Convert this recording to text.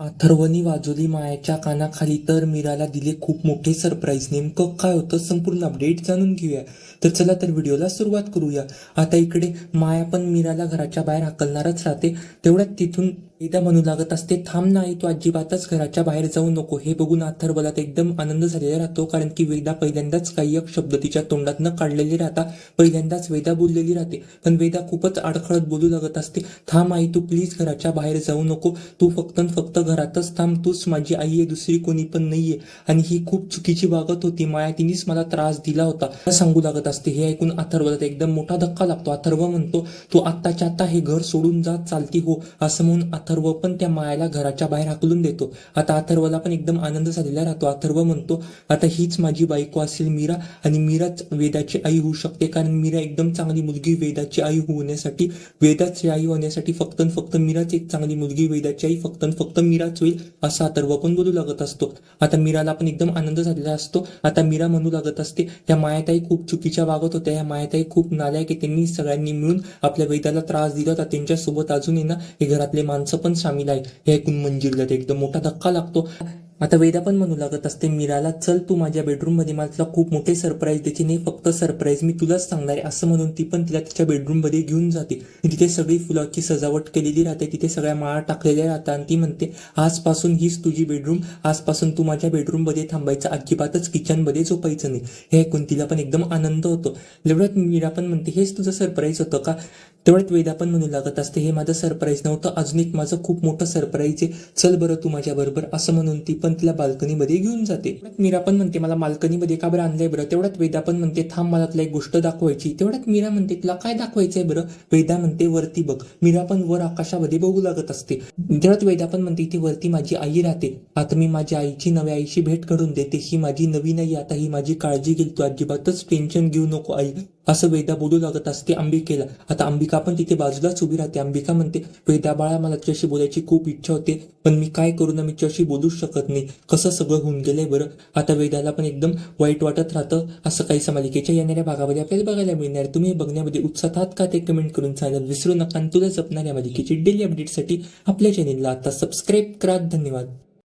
अथर्वनी वाजवली मायाच्या कानाखाली तर मीराला दिले खूप मोठे सरप्राईज नेमकं काय होतं संपूर्ण अपडेट जाणून घेऊया. तर चला तर व्हिडिओला सुरुवात करूया. आता इकडे माया पण मीराला घराच्या बाहेर हाकलणारच राहते. तेवढ्यात तिथून वेदा म्हणू लागत असते थांब नाही तू अजिबातच घराच्या बाहेर जाऊ नको. हे बघून अथर्वला एकदम आनंद झालेला राहतो कारण की वेदा पहिल्यांदाच काही एक शब्द तिच्या तोंडात न काढलेली राहता पहिल्यांदाच वेदा बोललेली राहते. पण वेदा खूपच अडखळत बोलू लागत असते थांब आई तू प्लीज घराच्या बाहेर जाऊ नको. तू फक्त फक्त घरातच थांब तूच माझी आई आहे दुसरी कोणी पण नाहीये. आणि ही खूप चुकीची वागत होती माया तिनेच मला त्रास दिला होता. सांगू लागत असते हे ऐकून अथर्वला एकदम मोठा धक्का लागतो. अथर्व म्हणतो तू आत्ताच्या आता हे घर सोडून जात चालती हो. असं म्हणून अथर्व पण त्या मायाला घराच्या बाहेर हाकलून देतो. आता अथर्वला पण एकदम आनंद झालेला राहतो. अथर्व म्हणतो आता हीच माझी बायको असेल मीरा आणि मीराच वेदाची आई होऊ शकते. कारण मीरा एकदम चांगली मुलगी वेदाची आई होण्यासाठी वेदाची आई होण्यासाठी फक्त फक्त मीराच एक चांगली मुलगी वेदाची आई फक्त फक्त मीराच होईल असा अथर्व पण बोलू लागत असतो. आता मीराला पण एकदम आनंद झालेला असतो. आता मीरा म्हणू लागत असते त्या मायाताई खूप चुकीच्या वागत होत्या. या मायाताई खूप नालायक आहे. त्यांनी सगळ्यांनी मिळून आपल्या वेदाला त्रास दिला होता. त्यांच्यासोबत अजून ना हे घरातले माणसं पण सामील आहे हे ऐकून मंजिरला ते एकदम मोठा धक्का लागतो. आता वेदा पण म्हणू लागत असते मीराला चल तू माझ्या बेडरूममध्ये मला तुला खूप मोठे सरप्राईज देते नाही. फक्त सरप्राईज मी तुलाच सांगणार आहे. असं म्हणून ती पण तिला तिच्या बेडरूममध्ये घेऊन जाते. तिथे सगळी फुलाची सजावट केलेली राहते. तिथे सगळ्या माळा टाकलेल्या राहतात. आणि ती म्हणते आजपासून हीच तुझी बेडरूम आजपासून तू माझ्या बेडरूममध्ये थांबायचं. अजिबातच किचनमध्ये झोपायचं नाही. हे ऐकून तिला पण एकदम आनंद होतो. एवढ्यात मीरा पण म्हणते हेच तुझं सरप्राईज होतं का? तेवढ्यात वेदा पण म्हणू लागत असते. हे माझं सरप्राईज नव्हतं. अजून एक माझं खूप मोठं सरप्राईज आहे. चल बरं तू माझ्या बरोबर असं म्हणून ती पण तिला बाल्कनीमध्ये घेऊन जाते. मीरा पण म्हणते मला बाल्कनीमध्ये का बरं आणलंय बरं? तेवढ्यात वेदा पण म्हणते थांब मला तुला एक गोष्ट दाखवायची. तेवढ्यात मीरा म्हणते तुला काय दाखवायचंय बरं? वेदा म्हणते वरती बघ. मीरा पण वर आकाशामध्ये बघू लागत असते. तेवढ्यात वेदा पण म्हणते इथे वरती माझी आई राहते. आता मी माझ्या आईची नव्या आईशी भेट घडून देते. ही माझी नवीन आई. आता ही माझी काळजी घेईल. तू अजिबातच टेन्शन घेऊ नको आई. असं वेदा बोलू लागत असते अंबिकेला. आता अंबिका पण तिथे बाजूलाच उभी राहते. अंबिका म्हणते वेदा बाळा मला तुझ्याशी बोलायची खूप इच्छा होते पण मी काय करू ना मी तुझ्याशी बोलूच शकत नाही. कसं सगळं होऊन गेलंय बरं. आता वेदाला पण एकदम वाईट वाटत राहतं. असं काही मालिकेच्या येणाऱ्या भागामध्ये आपल्याला बघायला मिळणार. तुम्ही बघण्यामध्ये उत्साहात आहात का ते कमेंट करून सांगायला विसरू नका आणि तुला जपणाऱ्या मालिकेची डेली अपडेटसाठी आपल्या चॅनेलला आता सबस्क्राईब करा. धन्यवाद.